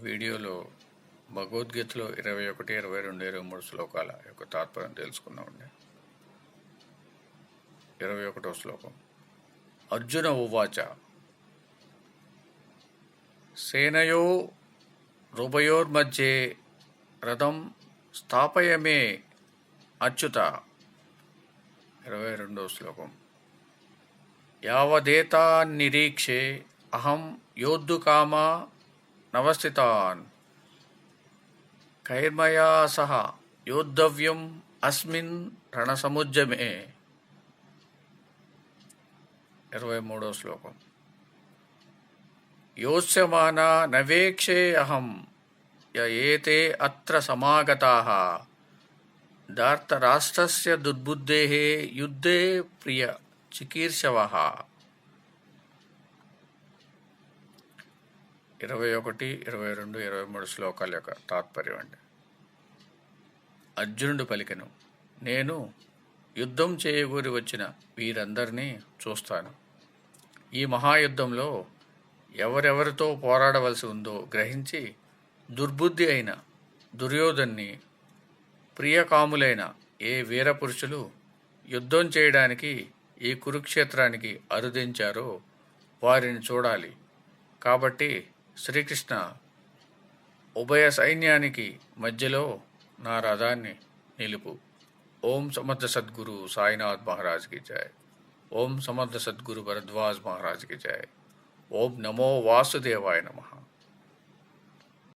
వీడియోలో భగవద్గీతలో ఇరవై ఒకటి ఇరవై రెండు ఇరవై మూడు శ్లోకాల యొక్క తాత్పర్యం తెలుసుకుందామండి. ఇరవై ఒకటో శ్లోకం. అర్జున ఉవాచ సేనయో రూపయోర్మధ్యే రథం స్థాపయమే అచ్యుత. ఇరవై రెండో శ్లోకం. యావదేతా నిరీక్షే అహం యోద్ధుకామా నవస్థితాన్ కైర్మయా సహ యోద్ధవ్యం అస్మిన్ రణసముద్యమే ఇరవై మూడో శ్లోకం యోత్స్యమాన నవేక్షే అహం య ఏతే అత్ర సమాగతాః దార్తరాష్ట్రస్య దుర్బుద్ధేః యుద్ధే ప్రియ చికీర్షవः ఇరవై ఒకటి ఇరవై రెండు ఇరవై మూడు శ్లోకాల యొక్క తాత్పర్యం అండి. అర్జునుడు పలికెను నేను యుద్ధం చేయగూరి వచ్చిన వీరందరినీ చూస్తాను. ఈ మహాయుద్ధంలో ఎవరెవరితో పోరాడవలసి ఉందో గ్రహించి దుర్బుద్ధి అయిన దుర్యోధన్ని ప్రియకాములైన ఏ వీరపురుషులు యుద్ధం చేయడానికి ఈ కురుక్షేత్రానికి అరుదించారో వారిని చూడాలి. కాబట్టి శ్రీకృష్ణ ఉభయ సైన్యానికి మధ్యలో నా రథాన్ని నిలుపు. ఓం సమర్థ సద్గురు సాయినాథ్ మహారాజ్కి జాయ్ ఓం సమర్థ సద్గురు భరద్వాజ్ మహారాజ్కి జాయ్ ఓం నమో వాసుదేవాయ నమః.